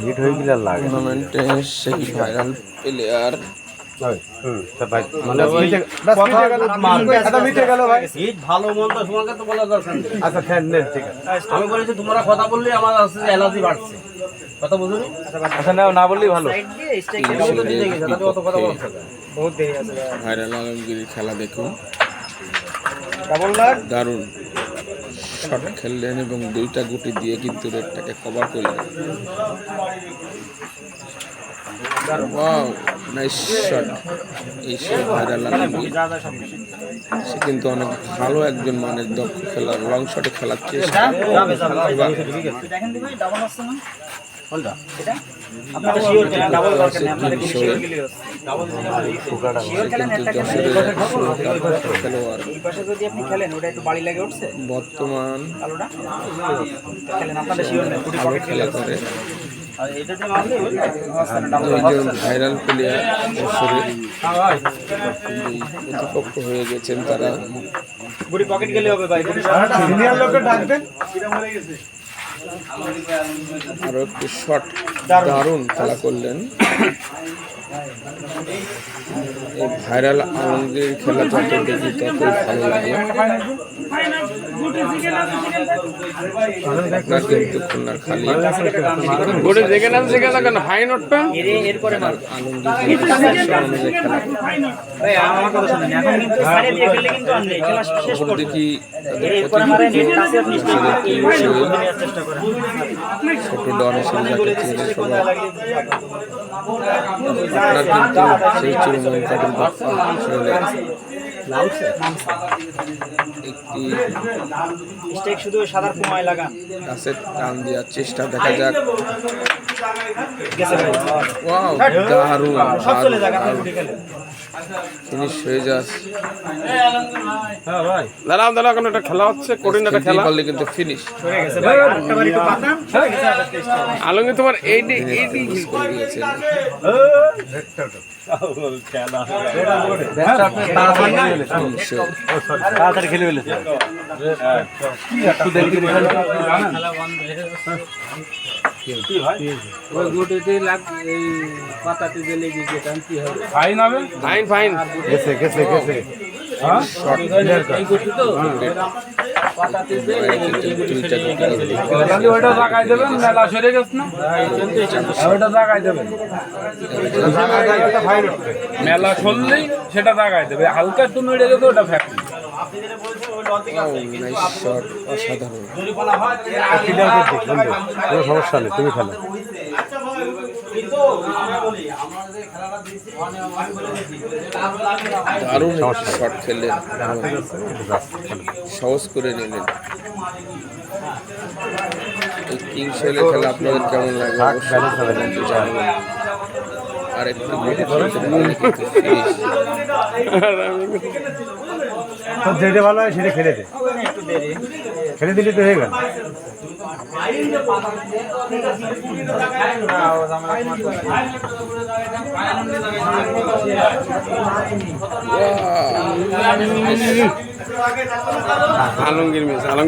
Hit হয়ে গেলে লাগে টুর্নামেন্টে সেই ভাইরাল প্লেয়ার মানে গেল আচ্ছা মিটে গেল ভাই। হিট ভালো মন্দ তোমাকে তো বলা দরকার নেই। আচ্ছা ফ্যান নেন ঠিক আছে। আমি বলেছি তোমরা কথা বললে আমার অ্যালার্জি বাড়ছে। কথা বুঝুনি? আচ্ছা না না বললেই ভালো। কথা? ভাইরাল আলমগীর খেলা দেখুন। দারুণ। শট খেললেন এবং দুইটা গুটি দিয়ে কিন্তু রেডটাকে কভার করলেন। ওয়াও নাইস শট এই সে ভাইরাল সে কিন্তু অনেক ভালো একজন মানের দক্ষ খেলার লং শটে খেলার চেষ্টা। এবার আপনারা শিওর কিনা ডাবল দরকার নেই আপনারা কিন্তু শিওর খেলোয়াড় এই পাশে যদি আপনি খেলেন ওটা একটু বাড়ি লাগে উঠছে? বর্তমান আলোটা খেলেন। আপনাদের শিওর নেই পকেট খেলা করে একজন ভাইরাল প্লেয়ার প্রতিপক্ষ হয়ে গেছেন তারা। পকেট গেলে হবে ভাই গুটি সিনিয়র লোককে ডাকবেন? আরও একটি শট দারুণ খেলা করলেন। এই ভাইরাল আলমগীর খেলা যত দেখি ততই ভালো লাগে। আপনার কিন্তু খুলনার খালি। গোটে সেখানে কেন? শেষ করবে দেখি ছোট ডন হিসেবে যাকে চেনে সবাই আপনার কিন্তু সেই বাপ্পা আসলে একটি স্টেক শুধু সাদার কুমায় লাগান গাছের টান দেওয়ার চেষ্টা দেখা যাক ওয়াও দারুণ সব চলে যাক আপনি গুটি খেলেন ফিনিশ হয়ে যাচ্ছে দাঁড়াও দাঁড়াও এখন একটা খেলা হচ্ছে কঠিন একটা খেলা পারলে কিন্তু ফিনিশ গেছে ভাই আরেকটা বার একটু পাতাম সরে তিনশো তাড়াতাড়ি খেলে ফেলেছে ওই গুটিতে লাগ এই পাতাতে দিলে কি যেটা কি হবে? ফাইন হবে? ফাইন ফাইন গেছে গেছে গেছে। ওইটা জাগাই দেবেন মেলা সরে গেছে না ওইটা জাগাই দেবেন মেলা সরলেই সেটা জাগাই দেবে হালকা একটু নড়ে গেছে ওটা ফ্যাক্ট অসাধারণ সমস্যা নেই তুমি খেলো দারুণ শট খেললেন। সহজ করে নিলেন। এই কিংসেলের খেলা আপনাদের কেমন লাগে? আর একটু তো যেটা ভালো হয় সেটা খেলে দে খেলে দিলে তো হয়ে গেল! আলমগীর মিস, আলমগীর